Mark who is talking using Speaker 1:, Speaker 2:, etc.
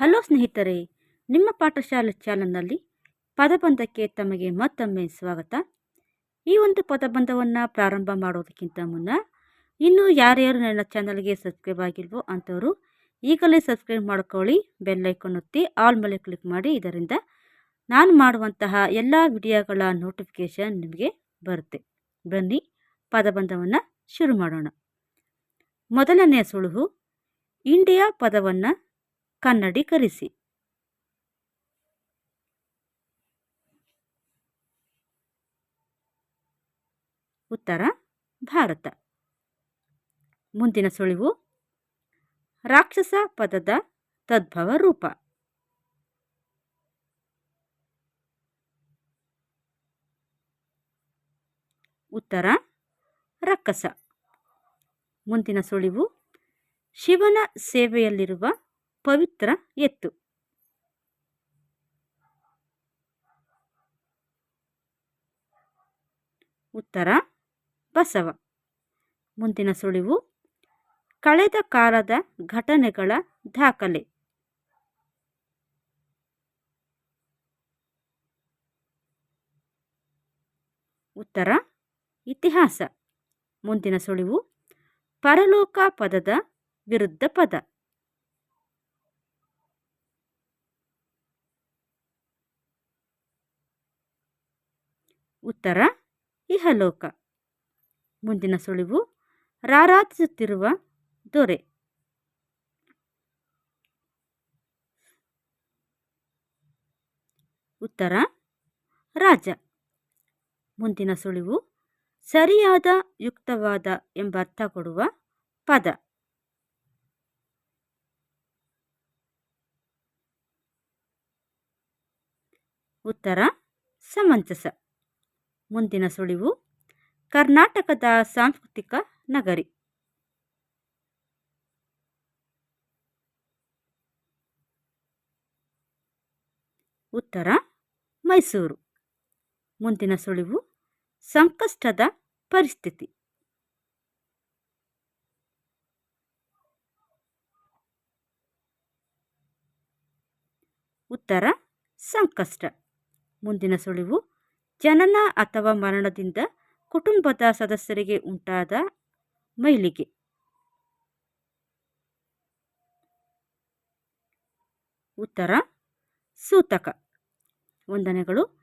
Speaker 1: Hello ಸ್ನೇಹಿತರೆ, ನಿಮ್ಮ ಪಾಠಶಾಲೆ ಚಾನಲ್ನಲ್ಲಿ ಪದಬಂಧಕ್ಕೆ ತಮಗೆ ಮತ್ತೊಮ್ಮೆ ಸ್ವಾಗತ. ಈ ಒಂದು ಪದಬಂಧವನ್ನು ಪ್ರಾರಂಭ ಮಾಡೋದಕ್ಕಿಂತ ಮುನ್ನ, ಇನ್ನೂ ಯಾರ್ಯಾರು ನನ್ನ ಚಾನಲ್ಗೆ ಸಬ್ಸ್ಕ್ರೈಬ್ ಆಗಿಲ್ವೋ ಅಂಥವರು, ಈಗಲೇ ಸಬ್ಸ್ಕ್ರೈಬ್ ಮಾಡ್ಕೊಳ್ಳಿ ಬೆಲ್ಲೈಕನ್ ಒತ್ತಿ, ಆಲ್ ಮೇಲೆ ಕ್ಲಿಕ್ ಮಾಡಿ, ಇದರಿಂದ ನಾನು ಮಾಡುವಂತಹ ಎಲ್ಲ ವಿಡಿಯೋಗಳ ನೋಟಿಫಿಕೇಷನ್ ನಿಮಗೆ ಬರುತ್ತೆ. ಬನ್ನಿ, ಪದಬಂಧವನ್ನು ಶುರು ಮಾಡೋಣ. ಮೊದಲನೆಯ ಸುಳುಹು, ಇಂಡಿಯಾ ಪದವನ್ನು ಕನ್ನಡೀಕರಿಸಿ. ಉತ್ತರ, ಭಾರತ. ಮುಂದಿನ ಸುಳಿವು. ರಾಕ್ಷಸ ಪದದ ತದ್ಭವ ರೂಪ. ಉತ್ತರ, ರಕ್ಕಸ. ಮುಂದಿನ ಸುಳಿವು. ಶಿವನ ಸೇವೆಯಲ್ಲಿರುವ ಪವಿತ್ರ ಎತ್ತು. ಉತ್ತರ, ಬಸವ. ಮುಂದಿನ ಸುಳಿವು, ಕಳೆದ ಕಾಲದ ಘಟನೆಗಳ ದಾಖಲೆ. ಉತ್ತರ, ಇತಿಹಾಸ. ಮುಂದಿನ ಸುಳಿವು, ಪರಲೋಕ ಪದದ ವಿರುದ್ಧ ಪದ. ಉತ್ತರ, ಇಹಲೋಕ. ಮುಂದಿನ ಸುಳಿವು, ರಾರಾಜಿಸುತ್ತಿರುವ ದೊರೆ. ಉತ್ತರ, ರಾಜ. ಮುಂದಿನ ಸುಳಿವು, ಸರಿಯಾದ ಯುಕ್ತವಾದ ಎಂಬರ್ಥ ಕೊಡುವ ಪದ. ಉತ್ತರ, ಸಮಂಜಸ. ಮುಂದಿನ ಸುಳಿವು. ಕರ್ನಾಟಕದ ಸಾಂಸ್ಕೃತಿಕ ನಗರಿ. ಉತ್ತರ, ಮೈಸೂರು. ಮುಂದಿನ ಸುಳಿವು. ಸಂಕಷ್ಟದ ಪರಿಸ್ಥಿತಿ. ಉತ್ತರ, ಸಂಕಷ್ಟ. ಮುಂದಿನ ಸುಳಿವು. ಜನನ ಅಥವಾ ಮರಣದಿಂದ ಕುಟುಂಬದ ಸದಸ್ಯರಿಗೆ ಉಂಟಾದ ಮೈಲಿಗೆ. ಉತ್ತರ ಸೂತಕ. ವಂದನೆಗಳು.